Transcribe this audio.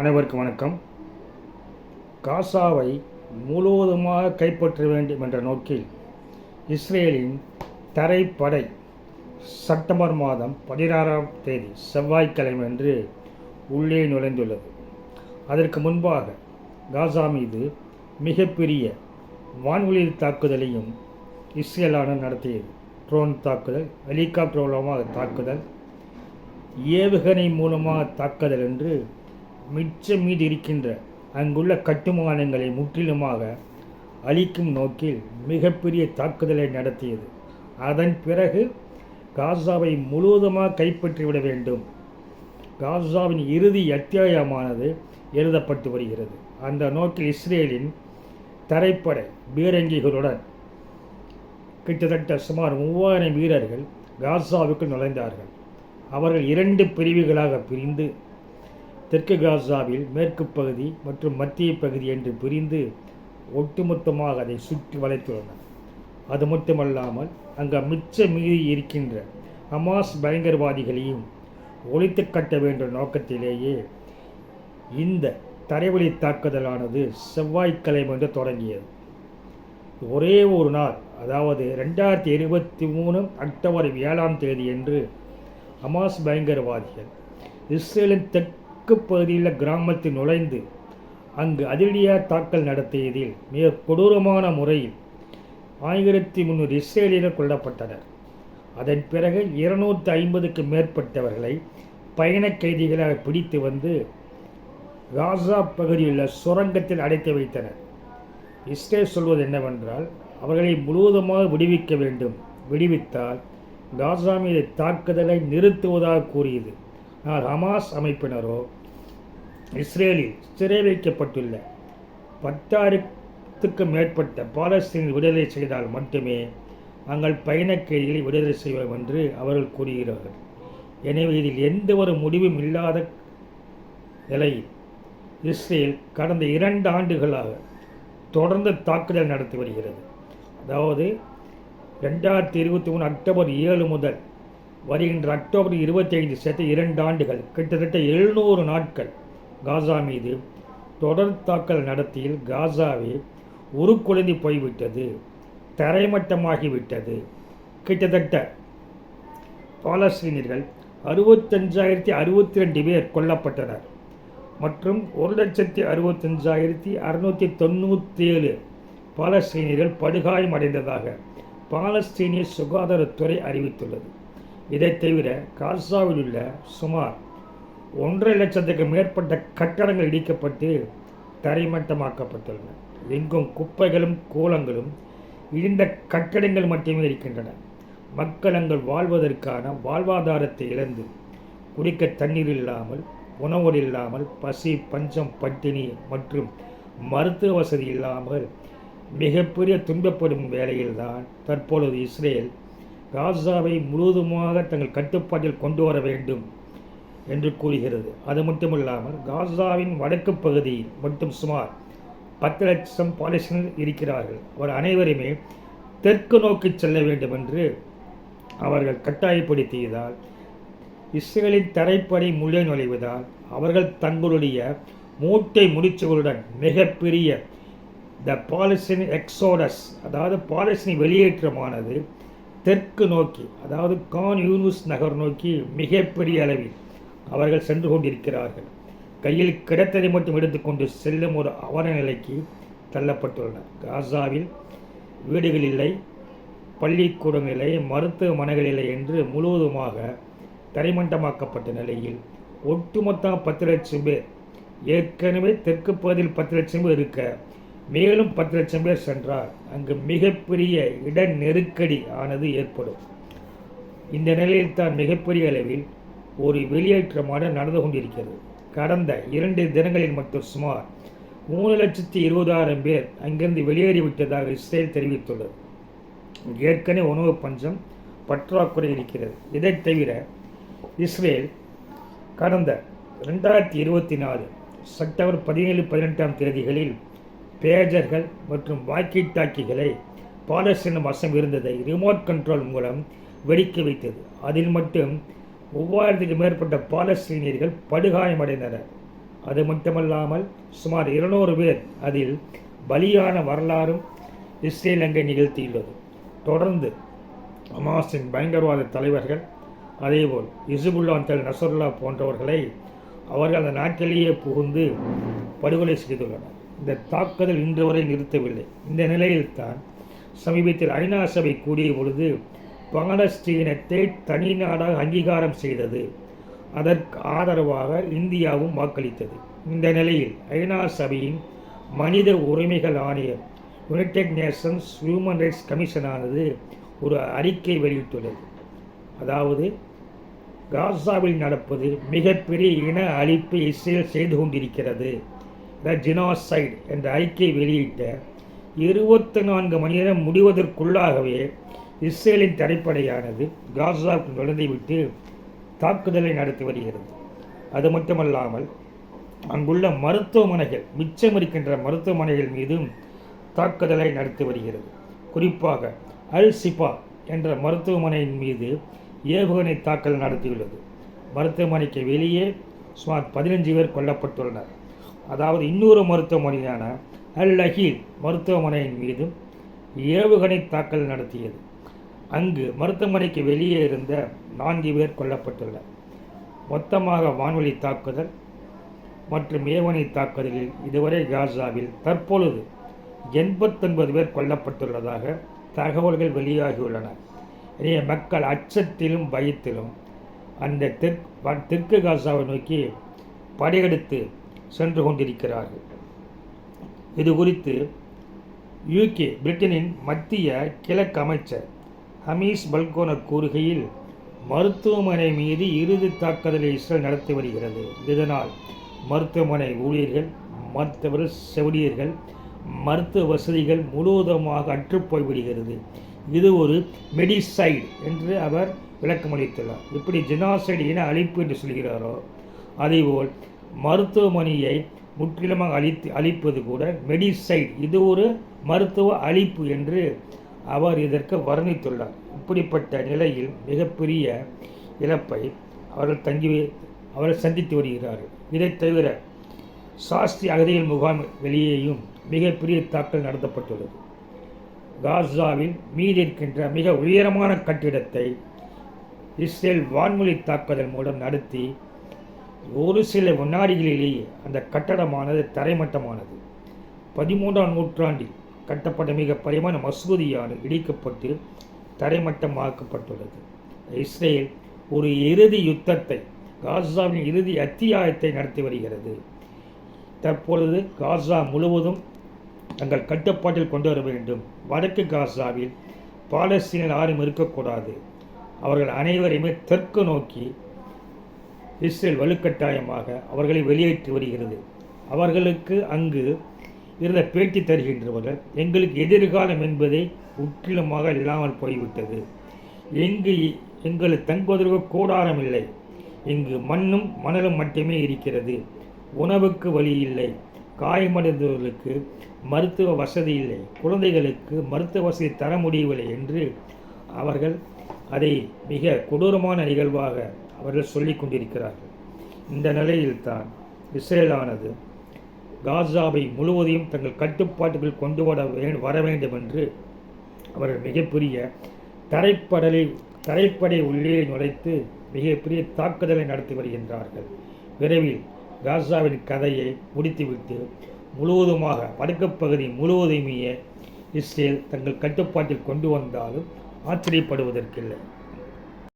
அனைவருக்கும் வணக்கம். காசாவை முழுவதுமாக கைப்பற்ற வேண்டும் என்ற நோக்கில் இஸ்ரேலின் தரைப்படை செப்டம்பர் மாதம் பதினாறாம் தேதி செவ்வாய்க்கிழமை அன்று உள்ளே நுழைந்துள்ளது. அதற்கு முன்பாக காசா மீது மிகப்பெரிய வான்வெளி தாக்குதலையும் இஸ்ரேலான நடத்தியது. ட்ரோன் தாக்குதல் ஹெலிகாப்டர் மூலமாக தாக்குதல் ஏவுகணை மூலமாக தாக்குதல் என்று மிச்சம் மீது இருக்கின்ற அங்குள்ள கட்டுமானங்களை முற்றிலுமாக அழிக்கும் நோக்கில் மிகப்பெரிய தாக்குதலை நடத்தியது. அதன் பிறகு காசாவை முழுவதுமாக கைப்பற்றிவிட வேண்டும். காசாவின் இறுதி அத்தியாயமானது எழுதப்பட்டு வருகிறது. அந்த நோக்கில் இஸ்ரேலின் தரைப்படை பீரங்கிகளுடன் கிட்டத்தட்ட சுமார் மூவாயிரம் வீரர்கள் காசாவுக்கு நுழைந்தார்கள். அவர்கள் இரண்டு பிரிவுகளாக பிரிந்து தெற்கு காசாவில் மேற்கு பகுதி மற்றும் மத்திய பகுதி என்று பிரிந்து ஒட்டுமொத்தமாக அதை சுற்றி வளைத்துள்ளனர் அது மட்டுமல்லாமல் அங்கு மிச்ச மீறி இருக்கின்ற ஹமாஸ் பயங்கரவாதிகளையும் ஒழித்து கட்ட வேண்டும் நோக்கத்திலேயே இந்த தரைவழி தாக்குதலானது செவ்வாய்க்கிழமை என்று தொடங்கியது. ஒரே ஒரு நாள் அதாவது ரெண்டாயிரத்தி இருபத்தி மூணு அக்டோபர் ஏழாம் தேதி என்று ஹமாஸ் பயங்கரவாதிகள் இஸ்ரேலின் தெற்கு பகுதியில் கிராமத்தில் நுழைந்து அங்கு அதிரடியாக தாக்கல் நடத்தியதில் மிக கொடூரமான முறையில் ஆயிரத்தி முந்நூறு இஸ்ரேலியர்கள் கொல்லப்பட்டனர். அதன் பிறகு இருநூற்றி ஐம்பதுக்கு மேற்பட்டவர்களை பயண கைதிகளாக பிடித்து வந்து காசா பகுதியுள்ள சுரங்கத்தில் அடைத்து வைத்தனர். இஸ்ரேல் சொல்வது என்னவென்றால் அவர்களை முழுவதுமாக விடுவிக்க வேண்டும். விடுவித்தால் காசா மீது தாக்குதலை நிறுத்துவதாக கூறியது. ஆனால் ஹமாஸ் அமைப்பினரோ? இஸ்ரேலில் சிறை வைக்கப்பட்டுள்ள பத்தாயிரத்துக்கும் மேற்பட்ட பாலஸ்தீன் விடுதலை செய்தால் மட்டுமே நாங்கள் பயணக்கைதிகளை விடுதலை செய்வோம் என்று அவர்கள் கூறுகிறார்கள். எனவே இதில் எந்த ஒரு முடிவும் இல்லாத நிலையில் இஸ்ரேல் கடந்த இரண்டு ஆண்டுகளாக தொடர்ந்து தாக்குதல் நடத்தி வருகிறது. அதாவது ரெண்டாயிரத்தி இருபத்தி மூணு அக்டோபர் ஏழு முதல் வருகின்ற அக்டோபர் இருபத்தி ஐந்து சேர்த்து இரண்டு ஆண்டுகள் கிட்டத்தட்ட எழுநூறு நாட்கள் காசா மீது தொடர் தாக்கல் நடத்தியில் காசாவே உருக்குலைந்து போய்விட்டது தரைமட்டமாகிவிட்டது. கிட்டத்தட்ட பாலஸ்தீனியர்கள் அறுபத்தஞ்சாயிரத்தி அறுபத்தி ரெண்டு பேர் கொல்லப்பட்டனர் மற்றும் ஒரு லட்சத்தி அறுபத்தஞ்சாயிரத்தி அறுநூற்றி தொண்ணூற்றி ஏழு பாலஸ்தீனியர்கள் படுகாயமடைந்ததாக பாலஸ்தீனிய சுகாதாரத்துறை அறிவித்துள்ளது. இதைத் தவிர காசாவில் உள்ள சுமார் ஒன்றரை லட்சத்துக்கு மேற்பட்ட கட்டடங்கள் இடிக்கப்பட்டு தரைமட்டமாக்கப்பட்டுள்ளன. எங்கும் குப்பைகளும் கூலங்களும் இடிந்த கட்டடங்கள் மட்டுமே இருக்கின்றன. மக்கள் அங்கள் வாழ்வதற்கான வாழ்வாதாரத்தை இழந்து குடிக்க தண்ணீர் இல்லாமல் உணவு இல்லாமல் பசி பஞ்சம் பட்டினி மற்றும் மருத்துவ வசதி இல்லாமல் மிகப்பெரிய துன்பப்படும் வேளையில்தான் தற்பொழுது இஸ்ரேல் காசாவை முழுவதுமாக தங்கள் கட்டுப்பாட்டில் கொண்டு வர வேண்டும் என்று கூறுகிறது. அது மட்டுமில்லாமல் காசாவின் வடக்கு பகுதியில் மட்டும் சுமார் பத்து லட்சம் பாலஸ்தீனர் இருக்கிறார்கள். அவர் அனைவருமே தெற்கு நோக்கி செல்ல வேண்டும் என்று அவர்கள் கட்டாயப்படுத்தியதால் இஸ்ரேலின் தரைப்படை முள்ளே நுழைவதால் அவர்கள் தங்களுடைய மூட்டை முடிச்சுகளுடன் மிகப்பெரிய த பாலஸ்தீன் எக்ஸோடஸ் அதாவது பாலஸ்தீன் வெளியேற்றமானது தெற்கு நோக்கி அதாவது கான் யூனுஸ் நகர் நோக்கி மிகப்பெரிய அளவில் அவர்கள் சென்று கொண்டிருக்கிறார்கள். கையில் கிடைத்ததை மட்டும் எடுத்துக்கொண்டு செல்லும் ஒரு அவல நிலைக்கு தள்ளப்பட்டுள்ளனர். காசாவில் வீடுகள் இல்லை பள்ளிக்கூடங்கள் இல்லை மருத்துவமனைகள் இல்லை என்று முழுவதுமாக தரைமண்டமாக்கப்பட்ட நிலையில் ஒட்டுமொத்த பத்து லட்சம் பேர் ஏற்கனவே தெற்கு பகுதியில் பத்து லட்சம் பேர் இருக்க மேலும் பத்து லட்சம் பேர் சென்றால் அங்கு மிகப்பெரிய இட நெருக்கடி ஆனது ஏற்படும். இந்த நிலையில் தான் மிகப்பெரிய அளவில் ஒரு வெளியேற்றமான நடந்து கொண்டிருக்கிறது. கடந்த இரண்டு தினங்களில் மட்டும் சுமார் மூணு லட்சத்தி இருபதாயிரம் பேர் அங்கிருந்து வெளியேறிவிட்டதாக இஸ்ரேல் தெரிவித்துள்ளது. ஏற்கனவே உணவு பஞ்சம் பற்றாக்குறை இருக்கிறது. இதைத் தவிர இஸ்ரேல் கடந்த ரெண்டாயிரத்தி இருபத்தி நாலு செப்டம்பர் பதினேழு பதினெட்டாம் தேதிகளில் பேஜர்கள் மற்றும் வாக்கி டாக்கிகளை பாலஸ்தீன வசம் இருந்ததை ரிமோட் கண்ட்ரோல் மூலம் வெடிக்க வைத்தது. அதில் மட்டும் மூவாயிரத்துக்கு மேற்பட்ட பாலஸ்தீனியர்கள் படுகாயமடைந்தனர். அது மட்டுமல்லாமல் சுமார் இருநூறு பேர் அதில் பலியான வரலாறும் இஸ்ரேல் அங்கே நிகழ்த்தியுள்ளது. தொடர்ந்து ஹமாஸின் பயங்கரவாத தலைவர்கள் அதேபோல் இசுபுல்லான் தல் நசருல்லா போன்றவர்களை அவர்கள் அந்த நாட்டிலேயே புகுந்து படுகொலை செய்துள்ளனர். இந்த தாக்குதல் இன்று வரை நிறுத்தவில்லை. இந்த நிலையில்தான் சமீபத்தில் ஐநா சபை கூடிய பொழுது பாலஸ்தீனத்தை தனி நாடாக அங்கீகாரம் செய்தது. அதற்கு ஆதரவாக இந்தியாவும் வாக்களித்தது. இந்த நிலையில் ஐநா சபையின் மனித உரிமைகள் ஆணையம் யுனைடெட் நேஷன்ஸ் ஹியூமன் ரைட்ஸ் கமிஷனானது ஒரு அறிக்கை வெளியிட்டுள்ளது. அதாவது காசாவில் நடப்பது மிகப்பெரிய இன அழிப்பை இஸ்ரேல் செய்து கொண்டிருக்கிறது. த ஜினாசைட் என்ற அறிக்கை வெளியிட்ட இருபத்தி நான்கு மணி நேரம் முடிவதற்குள்ளாகவே இஸ்ரேலின் தடைப்படையானது காசாவுக்கு நுழைந்துவிட்டு தாக்குதலை நடத்தி வருகிறது. அது மட்டுமல்லாமல் அங்குள்ள மருத்துவமனைகள் மிச்சம் இருக்கின்ற மருத்துவமனைகள் மீதும் தாக்குதலை நடத்தி வருகிறது. குறிப்பாக அல் சிபா என்ற மருத்துவமனையின் மீது ஏவுகணை தாக்கல் நடத்தியுள்ளது. மருத்துவமனைக்கு வெளியே சுமார் பதினஞ்சு பேர் கொல்லப்பட்டுள்ளனர். அதாவது இன்னொரு மருத்துவமனையான அல் அஹீல் மருத்துவமனையின் மீதும் ஏவுகணை தாக்கல் நடத்தியது. அங்கு மருத்துவமனைக்கு வெளியே இருந்த நான்கு பேர் கொல்லப்பட்டுள்ளனர். மொத்தமாக வான்வழி தாக்குதல் மற்றும் ஏவனை தாக்குதலில் இதுவரை காசாவில் தற்பொழுது எண்பத்தொன்பது பேர் கொல்லப்பட்டுள்ளதாக தகவல்கள் வெளியாகியுள்ளன. இனிய மக்கள் அச்சத்திலும் பயத்திலும் அந்த தெற்கு தெற்கு காசாவை நோக்கி படையெடுத்து சென்று கொண்டிருக்கிறார்கள். இது குறித்து யூகே பிரிட்டனின் மத்திய கிழக்கு அமைச்சர் ஹமீஸ் பல்கோனர் கூறுகையில் மருத்துவமனை மீது இறுதி தாக்குதலை இஸ்ரேல் நடத்தி வருகிறது. இதனால் மருத்துவமனை ஊழியர்கள் மருத்துவர் செவிலியர்கள் மருத்துவ வசதிகள் முழுவதுமாக அற்றுப்போய் விடுகிறது இது ஒரு மெடிசைடு என்று அவர் விளக்கமளித்துள்ளார். இப்படி ஜெனாசைடு என அழிப்பு என்று சொல்கிறாரோ அதேபோல் மருத்துவமனையை முற்றிலுமாக அழித்து அழிப்பது கூட மெடிசைட். இது ஒரு மருத்துவ அழிப்பு என்று அவர் இதற்கு வர்ணித்துள்ளார். இப்படிப்பட்ட நிலையில் மிகப்பெரிய இழப்பை அவர்கள் தங்கி அவர்கள் சந்தித்து வருகிறார்கள். இதைத் தவிர சாஸ்திரி அகதிகள் முகாம் வெளியேயும் மிகப்பெரிய தாக்கல் நடத்தப்பட்டுள்ளது. காசாவில் மீதி இருக்கின்ற மிக உயரமான கட்டிடத்தை இஸ்ரேல் வான்மொழி தாக்குதல் மூலம் நடத்தி ஒரு சில வினாடிகளிலேயே அந்த கட்டடமானது தரைமட்டமானது. பதிமூன்றாம் நூற்றாண்டில் கட்டப்பட்ட மிக பரிமாண மசூதியானது இடிக்கப்பட்டு தரைமட்டமாக்கப்பட்டுள்ளது. இஸ்ரேல் ஒரு இறுதி யுத்தத்தை காசாவின் இறுதி அத்தியாயத்தை நடத்தி வருகிறது. தற்பொழுது காசா முழுவதும் தங்கள் கட்டுப்பாட்டில் கொண்டு வர வேண்டும். வடக்கு காசாவில் பாலஸ்தீனர் யாரும் இருக்கக்கூடாது. அவர்கள் அனைவரையுமே தெற்கு நோக்கி இஸ்ரேல் வலுக்கட்டாயமாக அவர்களை வெளியேற்றி வருகிறது. அவர்களுக்கு அங்கு இருந்த பேட்டி தருகின்றவர்கள் எங்களுக்கு எதிர்காலம் என்பதை முற்றிலுமாக இல்லாமல் போய்விட்டது. எங்கு எங்களுக்கு தங்குவதற்கு கூடாரம் இல்லை. இங்கு மண்ணும் மணலும் மட்டுமே இருக்கிறது. உணவுக்கு வழி இல்லை. காயமடைந்தவர்களுக்கு மருத்துவ வசதி இல்லை. குழந்தைகளுக்கு மருத்துவ வசதி தர முடியவில்லை என்று அவர்கள் அதை மிக கொடூரமான நிகழ்வாக அவர்கள் சொல்லி கொண்டிருக்கிறார்கள். இந்த நிலையில்தான் இஸ்ரேலானது காசாவை முழுவதையும் தங்கள் கட்டுப்பாட்டுக்குள் கொண்டு வர வர வேண்டும் என்று அவர்கள் மிகப்பெரிய தரைப்படலை தரைப்படை உள்ளே நுழைத்து மிகப்பெரிய தாக்குதலை நடத்தி வருகின்றார்கள். விரைவில் காசாவின் கதையை முடித்துவிட்டு முழுவதுமாக படுக்கப்பகுதி முழுவதுமே இஸ்ரேல் தங்கள் கட்டுப்பாட்டில் கொண்டு வந்தாலும் ஆச்சரியப்படுவதற்கில்லை.